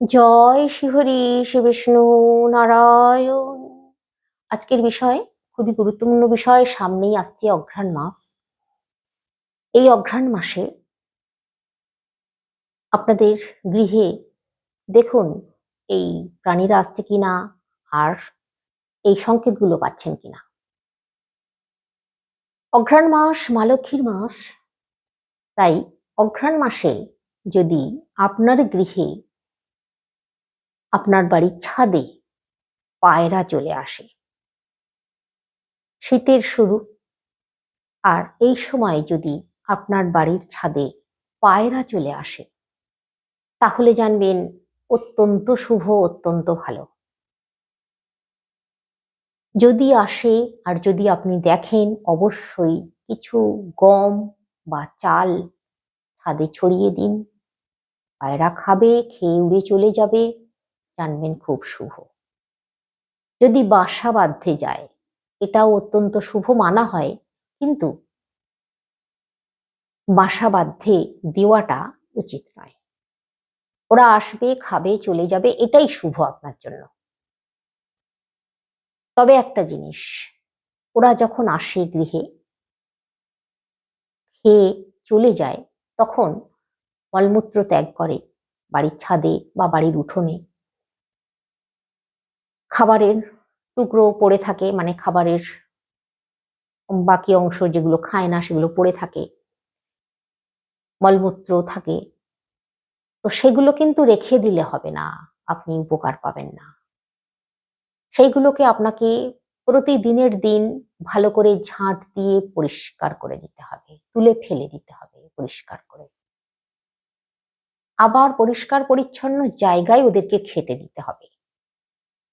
জয় শ্রীহরি শ্রী বিষ্ণু নারায়ণ। আজকের বিষয় খুবই গুরুত্বপূর্ণ বিষয়, সামনেই আসছে অঘ্রাণ মাস। এই অঘ্রাণ মাসে আপনাদের গৃহে দেখুন, এই প্রাণীরা আসছে কিনা আর এই সংকেতগুলো পাচ্ছেন কিনা। অঘ্রাণ মাস, মা লক্ষ্মীর মাস। তাই অঘ্রাণ মাসে যদি আপনার গৃহে আপনার বাড়ির ছাদে পায়রা চলে আসে। শীতের শুরু। আর এই সময় যদি আপনার বাড়ির ছাদে পায়রা চলে আসে, তাহলে জানবেন অত্যন্ত শুভ, অত্যন্ত ভালো। যদি আসে আর যদি আপনি দেখেন, অবশ্যই কিছু গম বা চাল ছাদে ছড়িয়ে দিন। পায়রা খাবে, খেয়ে উড়ে চলে যাবে। জানবেন খুব শুভ। যদি বাসা বাঁধতে যায়, এটাও অত্যন্ত শুভ মানা হয়, কিন্তু বাসা বাঁধতে দেওয়াটা উচিত নয়। ওরা আসবে, খাবে, চলে যাবে, এটাই শুভ আপনার জন্য। তবে একটা জিনিস, ওরা যখন আসে গৃহে, খেয়ে চলে যায়, তখন মলমূত্র ত্যাগ করে, বাড়ির ছাদে বা বাড়ির উঠোনে খাবারের টুকরো পড়ে থাকে মানে খাবারের বাকি অংশ যেগুলো খায় না সেগুলো পড়ে থাকে, মলমূত্র থাকে, তো সেগুলো কিন্তু রেখে দিলে হবে না, আপনি উপকার পাবেন না। সেইগুলোকে আপনাকে প্রতিদিনের দিন ভালো করে ঝাঁট দিয়ে পরিষ্কার করে দিতে হবে, তুলে ফেলে দিতে হবে, পরিষ্কার করে। আবার পরিষ্কার পরিচ্ছন্ন জায়গায় ওদেরকে খেতে দিতে হবে।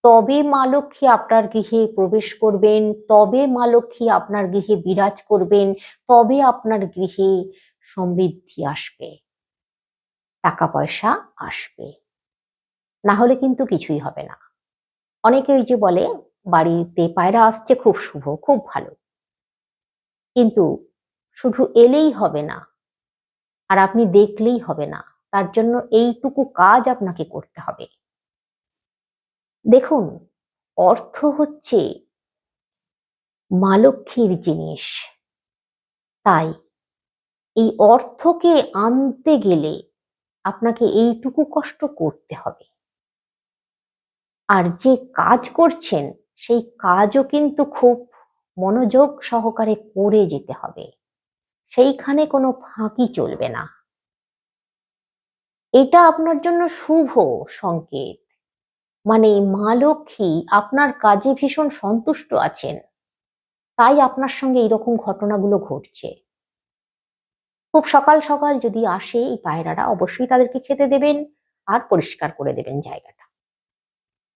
তবে মা লক্ষ্মী আপনার গৃহে প্রবেশ করবেন, তবে মা লক্ষ্মী আপনার গৃহে বিরাজ করবেন, তবে আপনার গৃহে সমৃদ্ধি আসবে। টাকা পয়সা আসবে। না হলে কিন্তু কিছুই হবে না। অনেকে ওই যে বলে, বাড়িতে পায়রা আসছে, খুব শুভ, খুব ভালো। কিন্তু শুধু এলেই হবে না, আর আপনি দেখলেই হবে না। তার জন্য এইটুকু কাজ আপনাকে করতে হবে। দেখুন, অর্থ হচ্ছে মা লক্ষ্মীর জিনিস। তাই এই অর্থকে আনতে গেলে আপনাকে এইটুকু কষ্ট করতে হবে। আর যে কাজ করছেন, সেই কাজও কিন্তু খুব মনোযোগ সহকারে করে যেতে হবে। সেইখানে কোনো ফাঁকি চলবে না। এটা আপনার জন্য শুভ সংকেত। মানে মা লক্ষ্মী আপনার কাজে ভীষণ সন্তুষ্ট আছেন। তাই আপনার সঙ্গে এরকম ঘটনাগুলো ঘটছে। খুব সকাল সকাল যদি আসে এই পায়রারা অবশ্যই তাদেরকে খেতে দেবেন আর পরিষ্কার করে দেবেন জায়গাটা।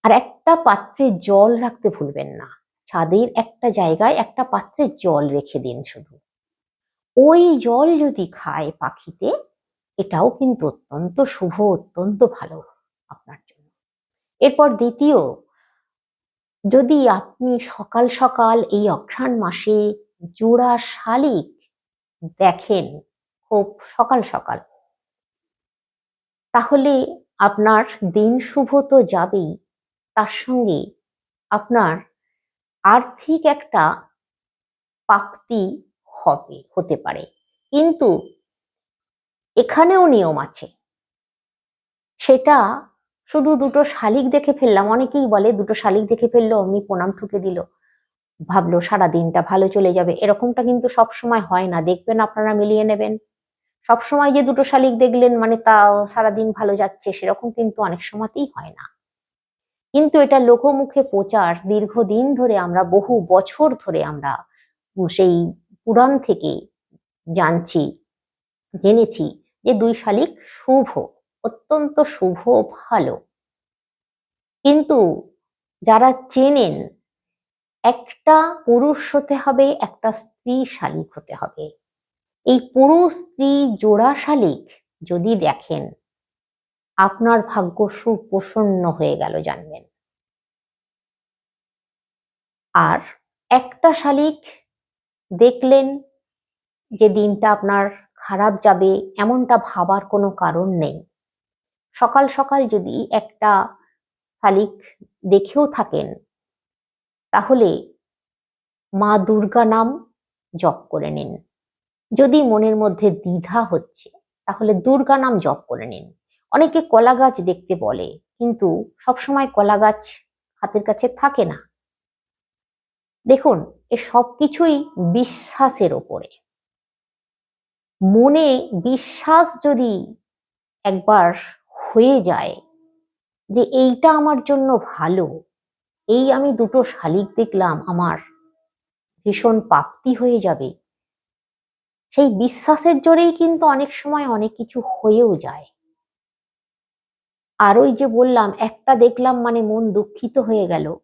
আর একটা পাত্রে জল রাখতে ভুলবেন না। ছাদের একটা জায়গায় একটা পাত্রে জল রেখে দিন শুধু। ওই জল যদি খায় পাখিতে, এটাও কিন্তু অত্যন্ত শুভ, অত্যন্ত ভালো আপনার এরপর দ্বিতীয়, যদি আপনি সকাল সকাল এই অঘ্রাণ মাসে জোড়া শালিক দেখেন খুব সকাল সকাল, তাহলে আপনার দিন শুভ তো যাবেই। তার সঙ্গে আপনার আর্থিক একটা প্রাপ্তি হবে, হতে পারে। কিন্তু এখানেও নিয়ম আছে। সেটা শুধু দুটো শালিক দেখে ফেললাম, অনেকেই বলে দুটো শালিক দেখে ফেলল, অমনি প্রণাম ঠুকে দিল। ভাবলো সারা দিনটা ভালো চলে যাবে, এরকমটা কিন্তু সব সময় হয় না, দেখবেন আপনারা মিলিয়ে নেবেন। সব সময় যে দুটো শালিক দেখলেন মানে তা সারাদিন ভালো যাচ্ছে, সেরকম কিন্তু অনেক সময়তেই হয় না। কিন্তু এটা লোকমুখে প্রচার, দীর্ঘদিন ধরে আমরা, বহু বছর ধরে আমরা সেই পুরাণ থেকে জানছি, জেনেছি যে দুই শালিক শুভ। অত্যন্ত শুভ ভালো। কিন্তু যারা চেনেন, একটা পুরুষ হতে হবে, একটা স্ত্রী শালিক হতে হবে। এই পুরুষ স্ত্রী জোড়া শালিক যদি দেখেন, আপনার ভাগ্য সুপ্রসন্ন হয়ে গেল জানবেন। আর একটা শালিক দেখলেন যে দিনটা আপনার খারাপ যাবে, এমনটা ভাবার কোনো কারণ নেই। সকাল সকাল যদি একটা শালিক দেখেও থাকেন, তাহলে মা দুর্গা নাম জপ করে নিন। যদি মনের মধ্যে দ্বিধা হচ্ছে, তাহলে দুর্গা নাম জপ করে নিন। অনেকে কলা গাছ দেখতে বলে, কিন্তু সবসময় কলা গাছ হাতের কাছে থাকে না। দেখুন, এ সব কিছুই বিশ্বাসের ওপরে। মনে বিশ্বাস যদি একবার হয়ে যায় যে এইটা আমার জন্য ভালো। এই আমি দুটো শালিক দেখলাম, আমার ভীষণ প্রাপ্তি হয়ে যাবে। সেই বিশ্বাসের জোরেই কিন্তু অনেক সময় অনেক কিছু হয়েও যায়। আর ওই যে বললাম, একটা দেখলাম মানে মন দুঃখিত হয়ে গেল।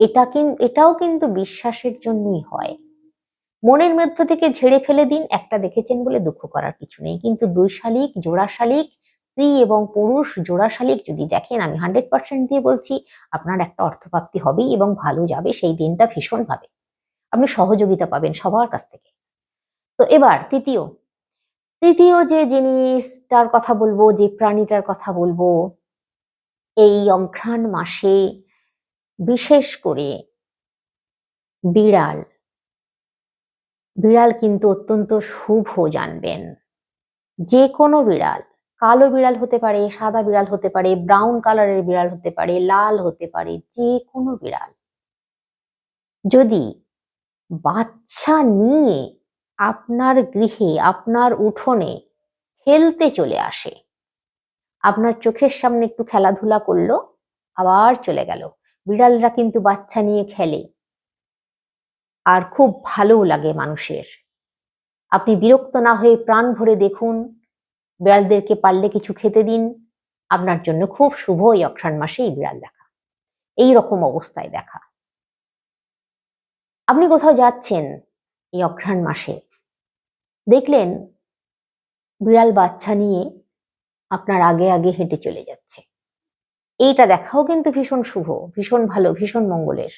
এটা কিন্তু এটাও কিন্তু বিশ্বাসের জন্যই হয়। মনের মধ্য থেকে ঝেড়ে ফেলে দিন, একটা দেখেছেন বলে দুঃখ করার কিছু নেই। কিন্তু দুই শালিক, জোড়া শালিক স্ত্রী এবং পুরুষ জোড়া শালিক যদি দেখেন, আমি হান্ড্রেড পার্সেন্ট দিয়ে বলছি, আপনার একটা অর্থপ্রাপ্তি হবেই এবং ভালো যাবে, সেই দিনটা ভীষণ ভাবে আপনি সহযোগিতা পাবেন সবার কাছ থেকে। তো এবার তৃতীয়। তৃতীয় যে জিনিসটার কথা বলব, যে প্রাণীটার কথা বলব, এই অঘ্রাণ মাসে বিশেষ করে বিড়াল। বিড়াল কিন্তু অত্যন্ত শুভ জানবেন। যে কোনো বিড়াল কালো বিড়াল হতে পারে, সাদা বিড়াল হতে পারে ব্রাউন কালারের বিড়াল হতে পারে, লাল হতে পারে, যে কোনো বিড়াল। যদি বাচ্চা নিয়ে আপনার গৃহে, আপনার উঠোনে খেলতে চলে আসে, আপনার চোখের সামনে একটু খেলাধুলা করল, আবার চলে গেল। বিড়ালরা কিন্তু বাচ্চা নিয়ে খেলে। আর খুব ভালোও লাগে মানুষের। আপনি বিরক্ত না হয়ে প্রাণ ভরে দেখুন বিড়ালদেরকে পারলে কিছু খেতে দিন। আপনার জন্য খুব শুভ এই অঘ্রাণ মাসে এই বিড়াল দেখা। এই রকম অবস্থায় দেখা। আপনি কোথাও যাচ্ছেন এই অঘ্রাণ মাসে? দেখলেন বিড়াল বাচ্চা নিয়ে আপনার আগে আগে হেঁটে চলে যাচ্ছে। এইটা দেখাও কিন্তু ভীষণ শুভ, ভীষণ ভালো, ভীষণ মঙ্গলের।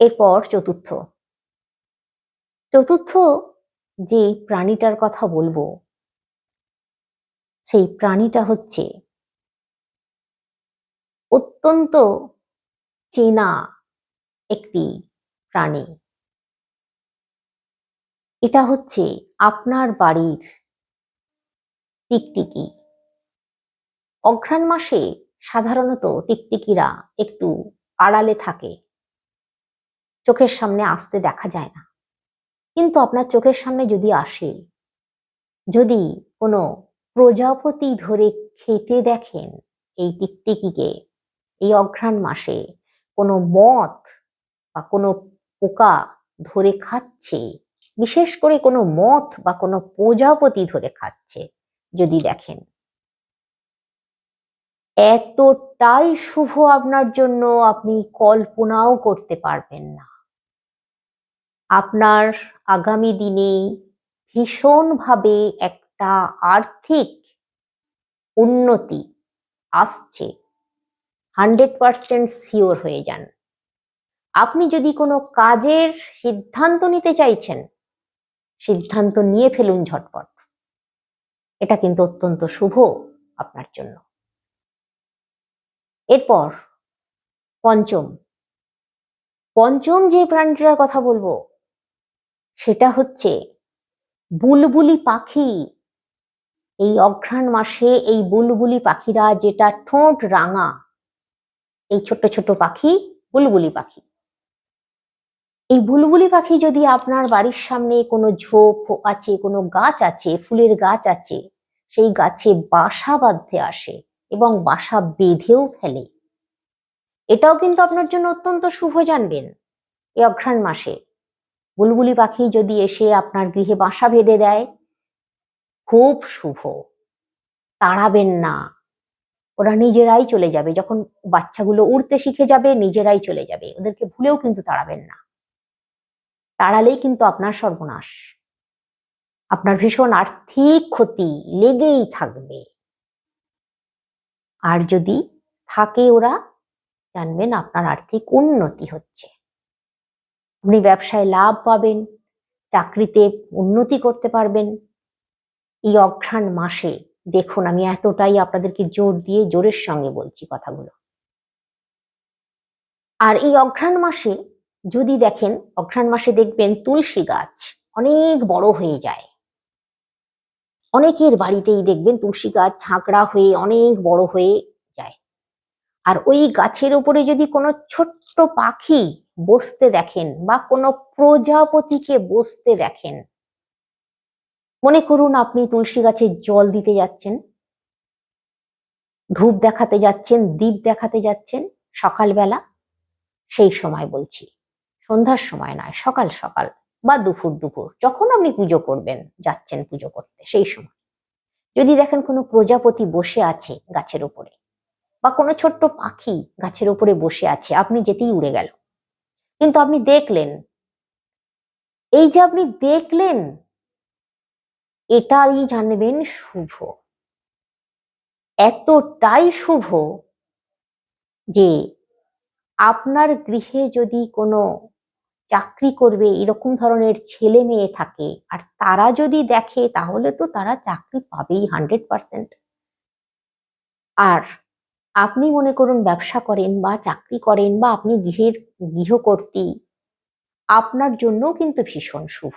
এরপর চতুর্থ। চতুর্থ যে প্রাণীটার কথা বলব সেই প্রাণীটা হচ্ছে অত্যন্ত চেনা একটি প্রাণী। এটা হচ্ছে আপনার বাড়ির টিকটিকি। অঘ্রাণ মাসে সাধারণত টিকটিকিরা একটু আড়ালে থাকে। চোখের সামনে আসতে দেখা যায় না। কিন্তু আপনার চোখের সামনে যদি আসে, যদি কোনো প্রজাপতি ধরে খেতে দেখেন এই টিকটিকিকে। এই অঘ্রাণ মাসে কোনো মথ বা কোনো পোকা ধরে খাচ্ছে, বিশেষ করে কোনো মথ বা কোনো প্রজাপতি ধরে খাচ্ছে, যদি দেখেন। এতটাই শুভ আপনার জন্য আপনি কল্পনাও করতে পারবেন না। আপনার আগামী দিনে ভীষণভাবে একটা আর্থিক উন্নতি আসছে, হান্ড্রেড পার্সেন্ট শিওর হয়ে যান। আপনি যদি কোনো কাজের সিদ্ধান্ত নিতে চাইছেন, সিদ্ধান্ত নিয়ে ফেলুন ঝটপট। এটা কিন্তু অত্যন্ত শুভ আপনার জন্য। এরপর পঞ্চম। পঞ্চম যে প্রাণীটার কথা বলব, সেটা হচ্ছে বুলবুলি পাখি। এই অঘ্রাণ মাসে এই বুলবুলি পাখিরা যেটা ঠোঁট রাঙা, এই ছোট্ট ছোট পাখি বুলবুলি পাখি। এই বুলবুলি পাখি যদি আপনার বাড়ির সামনে কোনো ঝোপ আছে, কোনো গাছ আছে, ফুলের গাছ আছে, সেই গাছে বাসা বাঁধতে আসে এবং বাসা বেঁধেও ফেলে, এটাও কিন্তু আপনার জন্য অত্যন্ত শুভ জানবেন এই অঘ্রাণ মাসে। বুলবুলি পাখি যদি এসে আপনার গৃহে বাসা বেঁধে দেয় খুব শুভ। তাড়াবেন না। ওরা নিজেরাই চলে যাবে। যখন বাচ্চাগুলো উড়তে শিখে যাবে, নিজেরাই চলে যাবে। ওদেরকে ভুলেও কিন্তু তাড়াবেন না। তাড়ালেই কিন্তু আপনার সর্বনাশ। আপনার ভীষণ আর্থিক ক্ষতি লেগেই থাকবে। আর যদি থাকে ওরা, জানবেন আপনার আর্থিক উন্নতি হচ্ছে। আপনি ব্যবসায় লাভ পাবেন, চাকরিতে উন্নতি করতে পারবেন। এই অঘ্রাণ মাসে, দেখুন, আমি এতটাই আপনাদেরকে জোর দিয়ে জোরের সঙ্গে বলছি কথাগুলো। আর এই অঘ্রাণ মাসে, যদি দেখেন, অঘ্রাণ মাসে দেখবেন তুলসী গাছ অনেক বড় হয়ে যায়। অনেকের বাড়িতেই দেখবেন তুলসী গাছ ঝাঁকড়া হয়ে অনেক বড় হয়ে যায়। আর ওই গাছের উপরে যদি কোনো ছোট্ট পাখি বসতে দেখেন বা কোনো প্রজাপতিকে বসতে দেখেন মনে করুন আপনি তুলসী গাছে জল দিতে যাচ্ছেন, ধূপ দেখাতে যাচ্ছেন, দীপ দেখাতে যাচ্ছেন, সকালবেলা সেই সময় বলছি, সন্ধ্যার সময় নয়, সকাল সকাল বা দুপুর দুপুর, যখন আপনি পুজো করবেন, যাচ্ছেন পুজো করতে সেই সময়। যদি দেখেন কোনো প্রজাপতি বসে আছে গাছের উপরে বা কোনো ছোট্ট পাখি গাছের উপরে বসে আছে, আপনি যেতেই উড়ে গেল। কিন্তু আপনি দেখলেন, এই যে আপনি দেখলেন এটাই জানবেন শুভ। এতটাই শুভ যে আপনার গৃহে যদি কোনো চাকরি করবে, এরকম ধরনের ছেলে মেয়ে থাকে, আর তারা যদি দেখে, তাহলে তো তারা চাকরি পাবেই হান্ড্রেড পার্সেন্ট। আর আপনি মনে করুন ব্যবসা করেন বা চাকরি করেন বা আপনি গৃহের গৃহকর্তী আপনার জন্য কিন্তু ভীষণ শুভ।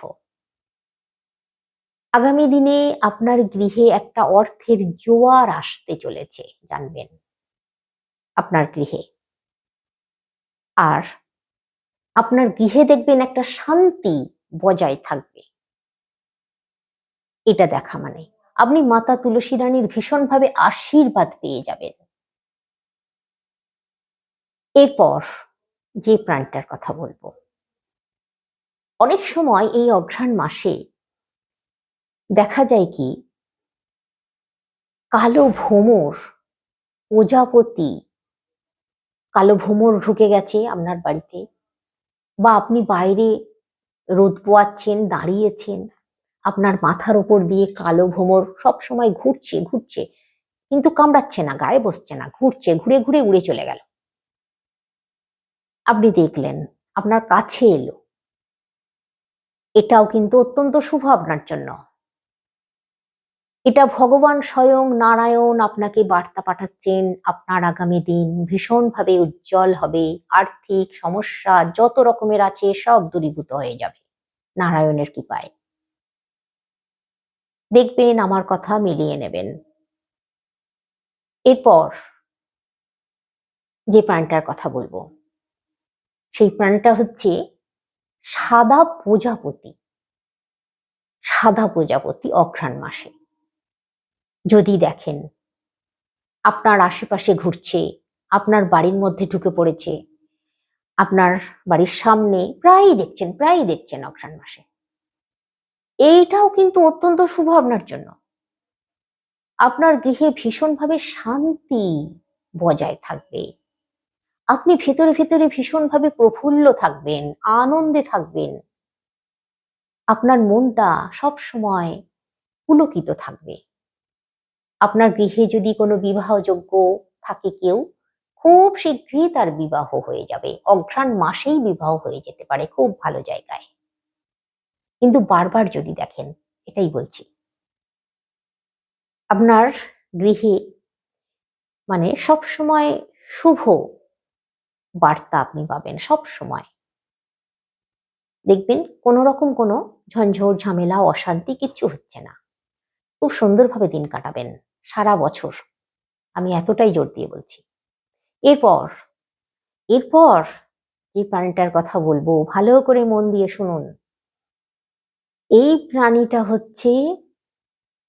আগামী দিনে আপনার গৃহে একটা অর্থের জোয়ার আসতে চলেছে, জানবেন। আপনার গৃহে। আর আপনার গৃহে দেখবেন একটা শান্তি বজায় থাকবে। এটা দেখা মানে। আপনি মাতা তুলসী রানীর ভীষণভাবে আশীর্বাদ পেয়ে যাবেন। এরপর যে প্রাণটার কথা বলব। অনেক সময় এই অঘ্রাণ মাসে দেখা যায় কি? কালো ভোমর প্রজাপতি কালো ভোমর ঢুকে গেছে আপনার বাড়িতে বা আপনি বাইরে রোদ পোয়াচ্ছেন, দাঁড়িয়েছেন, আপনার মাথার ওপর দিয়ে কালো ভোমর সবসময় ঘুরছে ঘুরছে, কিন্তু কামড়াচ্ছে না, গায়ে বসছে না, ঘুরছে, ঘুরে ঘুরে উড়ে চলে গেল। আপনি দেখলেন, আপনার কাছে এলো। এটাও কিন্তু অত্যন্ত শুভ আপনার জন্য। এটা ভগবান স্বয়ং নারায়ণ আপনাকে বার্তা পাঠাচ্ছেন। আপনার আগামী দিন ভীষণভাবে উজ্জ্বল হবে। আর্থিক সমস্যা যত রকমের আছে সব দূরীভূত হয়ে যাবে। নারায়ণের কৃপায়। দেখবেন আমার কথা মিলিয়ে নেবেন। এরপর যে প্রাণটার কথা বলব, সেই প্রাণটা হচ্ছে সাদা প্রজাপতি। সাদা প্রজাপতি অঘ্রাণ মাসে। যদি দেখেন, আপনার আশেপাশে ঘুরছে, আপনার বাড়ির মধ্যে ঢুকে পড়েছে, আপনার বাড়ির সামনে প্রায়ই দেখছেন প্রায়ই দেখছেন অঘ্রাণ মাসে। এইটাও কিন্তু অত্যন্ত শুভ আপনার জন্য। আপনার গৃহে ভীষণভাবে শান্তি বজায় থাকবে। আপনি ভেতরে ভেতরে ভীষণভাবে প্রফুল্ল থাকবেন, আনন্দে থাকবেন। আপনার মনটা সব সময় পুলকিত থাকবে। আপনার গৃহে যদি কোনো বিবাহযোগ্য থাকে কেউ, খুব শীঘ্রই তার বিবাহ হয়ে যাবে। অঘ্রাণ মাসেই বিবাহ হয়ে যেতে পারে, খুব ভালো জায়গায়। কিন্তু বারবার যদি দেখেন, এটাই বলছি। আপনার গৃহে মানে সব সময় শুভ বার্তা আপনি পাবেন সব সময় দেখবেন কোনো রকম কোনো ঝঞ্ঝট ঝামেলা, অশান্তি কিচ্ছু হচ্ছে না। খুব সুন্দরভাবে দিন কাটাবেন। সারা বছর। আমি এতটাই জোর দিয়ে বলছি। এরপর এরপর যে প্রাণীটার কথা বলব, ভালো করে মন দিয়ে শুনুন। এই প্রাণীটা হচ্ছে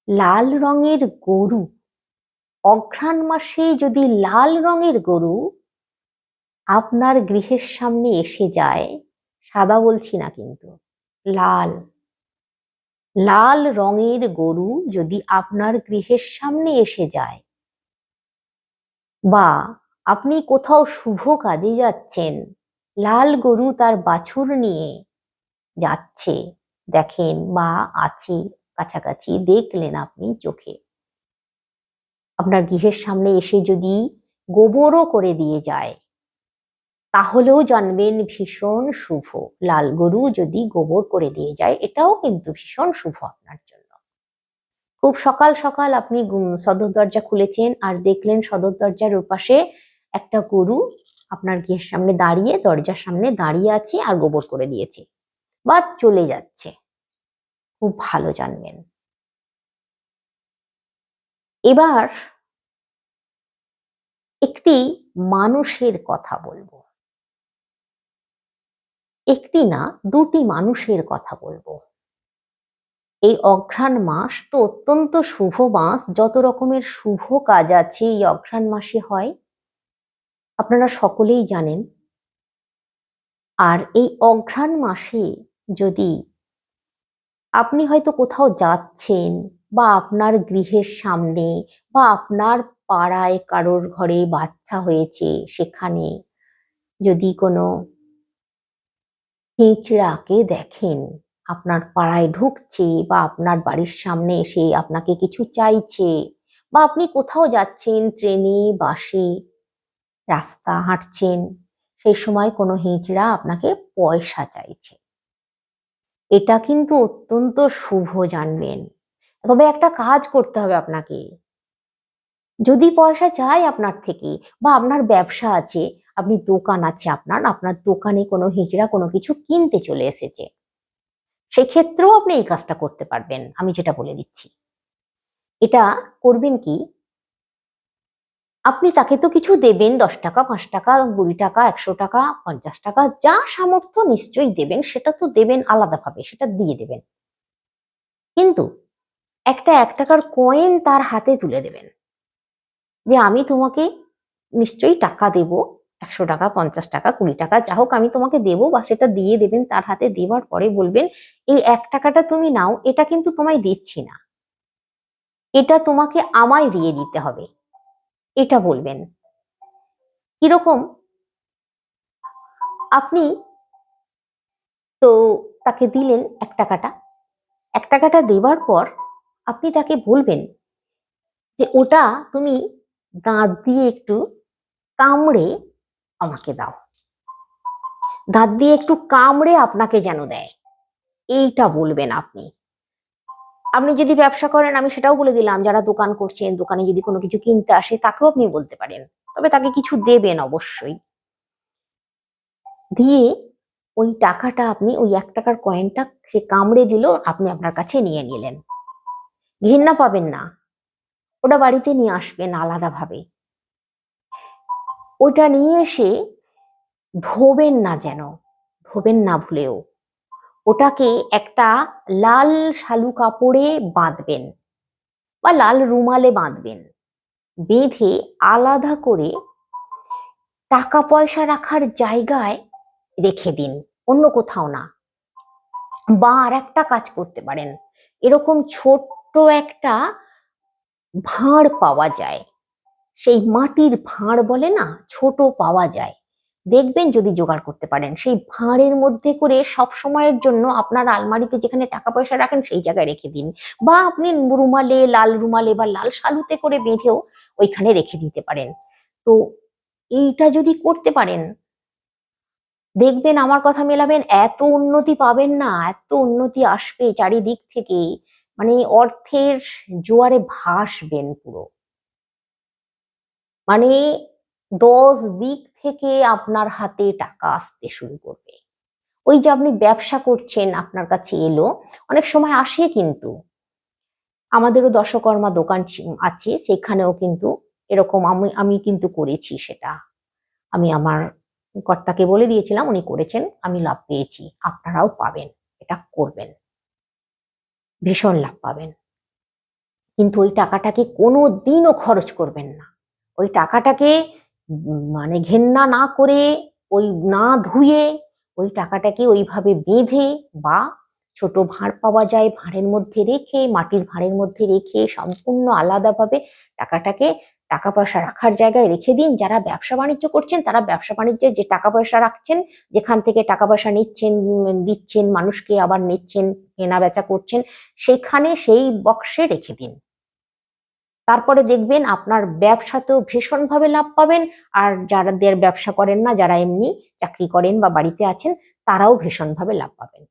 লাল রঙের গরু। অঘ্রাণ মাসে যদি লাল রঙের গরু আপনার গৃহের সামনে এসে যায়, সাদা বলছি না কিন্তু, লাল। লাল রঙের গরু যদি আপনার গৃহের সামনে এসে যায় বা আপনি কোথাও শুভ কাজে যাচ্ছেন, লাল গরু তার বাছুর নিয়ে যাচ্ছে, দেখেন বা আছে কাছাকাছি, দেখলেন আপনি চোখে। আপনার গৃহের সামনে এসে যদি গোবরও করে দিয়ে যায় তাহলেও জানবেন ভীষণ শুভ। লাল গরু যদি গোবর করে দিয়ে যায়, এটাও কিন্তু ভীষণ শুভ আপনার জন্য। খুব সকাল সকাল আপনি সদর দরজা খুলেছেন আর দেখলেন সদর দরজার ওপাশে একটা গরু আপনার গৃহের সামনে দাঁড়িয়ে, দরজার সামনে দাঁড়িয়ে আছে আর গোবর করে দিয়েছে বা চলে যাচ্ছে। খুব ভালো জানবেন। এবার একটি মানুষের কথা বলব। একটি না দুটি মানুষের কথা বলব। এই অঘ্রাণ মাস তো অত্যন্ত শুভ মাস, যত রকমের শুভ কাজ আছে এই অঘ্রাণ মাসে হয়। আপনারা সকলেই জানেন। আর এই অঘ্রাণ মাসে যদি আপনি হয়তো কোথাও যাচ্ছেন বা আপনার গৃহের সামনে বা আপনার পাড়ায় কারোর ঘরে বাচ্চা হয়েছে সেখানে যদি কোনো হিঁচড়াকে দেখেন। আপনার পাড়ায় ঢুকছে বা আপনার বাড়ির সামনে এসে আপনাকে কিছু চাইছে বা আপনি কোথাও যাচ্ছেন ট্রেনে, বাসে, রাস্তা হাঁটছেন, সেই সময় কোনো হিঁচড়া আপনাকে পয়সা চাইছে। এটা কিন্তু অত্যন্ত শুভ জানবেন। তবে একটা কাজ করতে হবে আপনাকে। যদি পয়সা চাই আপনার থেকে বা আপনার ব্যবসা আছে আপনি দোকান আছে আপনার আপনার দোকানে কোনো হিজড়া কোনো কিছু কিনতে চলে এসেছে। সেক্ষেত্রেও আপনি এই কাজটা করতে পারবেন, আমি যেটা বলে দিচ্ছি। এটা করবেন কি? আপনি তাকে তো কিছু দেবেন, দশ টাকা, পাঁচ টাকা, কুড়ি টাকা, একশো টাকা, পঞ্চাশ টাকা, যা সামর্থ্য নিশ্চয়ই দেবেন, সেটা তো দেবেন আলাদাভাবে, সেটা দিয়ে দেবেন। কিন্তু একটা এক টাকার কয়েন তার হাতে তুলে দেবেন। যে আমি তোমাকে নিশ্চয়ই টাকা দেব একশো টাকা, পঞ্চাশ টাকা, কুড়ি টাকা, যা হোক আমি তোমাকে দেবো বা সেটা দিয়ে দেবেন, তার হাতে দেওয়ার পরে বলবেন, এই এক টাকাটা তুমি নাও, এটা কিন্তু তোমায় দিচ্ছি না। এটা তোমাকে আমায় দিয়ে দিতে হবে। এটা বলবেন। কীরকম? আপনি তো তাকে দিলেন এক টাকাটা। এক টাকাটা দেওয়ার পর আপনি তাকে বলবেন যে, ওটা তুমি দাঁত দিয়ে একটু কামড়ে আমাকে দাও। দাঁত দিয়ে একটু কামড়ে আপনাকে যেন দেয়। এইটা বলবেন আপনি। আপনি যদি ব্যবসা করেন, আমি সেটাও বলে দিলাম, যারা দোকান করছেন, দোকানে যদি কোনো কিছু কিনতে আসে, তাকেও আপনি বলতে পারেন। তবে তাকে কিছু দেবেন অবশ্যই। দিয়ে ওই টাকাটা আপনি, ওই এক টাকার কয়েনটা সে কামড়ে দিল, আপনি আপনার কাছে নিয়ে নিলেন। ঘৃণা পাবেন না। ওটা বাড়িতে নিয়ে আসবেন আলাদাভাবে। ওটা নিয়ে এসে ধোবেন না যেন, ধোবেন না ভুলেও। ওটাকে একটা লাল শালু কাপড়ে বাঁধবেন বা লাল রুমালে বাঁধবেন। বেঁধে আলাদা করে টাকা পয়সা রাখার জায়গায় রেখে দিন, অন্য কোথাও না। বা আর একটা কাজ করতে পারেন। এরকম ছোট্ট একটা ভাঁড় পাওয়া যায়। সেই মাটির ভাঁড় বলে না, ছোট পাওয়া যায়। দেখবেন যদি জোগাড় করতে পারেন। সেই ভাঁড়ের মধ্যে করে সব সময়ের জন্য আপনার আলমারিতে যেখানে টাকা পয়সা রাখেন সেই জায়গায় রেখে দিন। বা আপনি রুমালে, লাল রুমালে বা লাল শালুতে করে বেঁধেও ওইখানে রেখে দিতে পারেন। তো এইটা যদি করতে পারেন, দেখবেন আমার কথা মেলাবেন, এত উন্নতি পাবেন না, এত উন্নতি আসবে চারিদিক থেকে মানে অর্থের জোয়ারে ভাসবেন পুরো। মানে দশ দিক থেকে আপনার হাতে টাকা আসতে শুরু করবে। ওই যে আপনি ব্যবসা করছেন, আপনার কাছে এলো, অনেক সময় আসে কিন্তু। আমাদেরও দশকর্মা দোকান আছে, সেখানেও কিন্তু এরকম আমি আমি কিন্তু করেছি সেটা। আমি আমার কর্তাকে বলে দিয়েছিলাম, উনি করেছেন, আমি লাভ পেয়েছি, আপনারাও পাবেন, এটা করবেন। ভীষণ লাভ পাবেন। কিন্তু ওই টাকাটাকে কোনো দিনও খরচ করবেন না। ওই টাকাটাকে মানে ঘেন্না না করে, ওই না ধুয়ে, ওই টাকাটাকে ওইভাবে বেঁধে বা ছোট ভাঁড় পাওয়া যায় ভাঁড়ের মধ্যে রেখে, মাটির ভাঁড়ের মধ্যে রেখে সম্পূর্ণ আলাদাভাবে টাকাটাকে টাকা পয়সা রাখার জায়গায় রেখে দিন। যারা ব্যবসা বাণিজ্য করছেন, তারা ব্যবসা বাণিজ্যে যে টাকা পয়সা রাখছেন, যেখান থেকে টাকা পয়সা নিচ্ছেন দিচ্ছেন, মানুষকে আবার নিচ্ছেন কেনা বেচা করছেন, সেখানে সেই বক্সে রেখে দিন। তারপরে দেখবেন আপনার ব্যবসাতেও ভীষণভাবে লাভ পাবেন। আর যাদের ব্যবসা করেন না, যারা এমনি চাকরি করেন বা বাড়িতে আছেন, তারাও ভীষণভাবে লাভ পাবেন।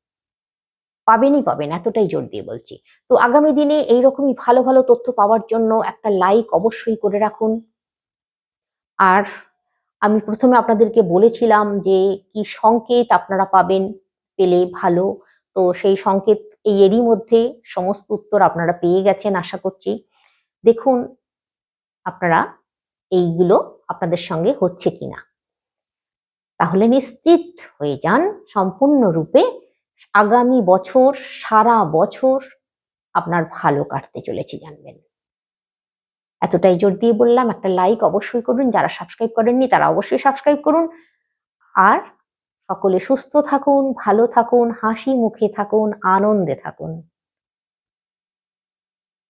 পাবেনই পাবেন, এতটাই জোর দিয়ে বলছি। তো আগামী দিনে এইরকমই ভালো ভালো তথ্য পাওয়ার জন্য একটা লাইক অবশ্যই করে রাখুন। আর আমি প্রথমে আপনাদেরকে বলেছিলাম যে, কি সংকেত আপনারা পাবেন পেলে ভালো। তো সেই সংকেত এই এরই মধ্যে সমস্ত উত্তর আপনারা পেয়ে গেছেন, আশা করছি। দেখুন আপনারা এইগুলো আপনাদের সঙ্গে হচ্ছে কিনা। তাহলে নিশ্চিত হয়ে যান সম্পূর্ণরূপে আগামী বছর, সারা বছর আপনার ভালো কাটতে চলেছে জানবেন। এতটাই জোর দিয়ে বললাম, একটা লাইক অবশ্যই করুন, যারা সাবস্ক্রাইব করেননি তারা অবশ্যই সাবস্ক্রাইব করুন। আর সকলে সুস্থ থাকুন, ভালো থাকুন, হাসি মুখে থাকুন, আনন্দে থাকুন।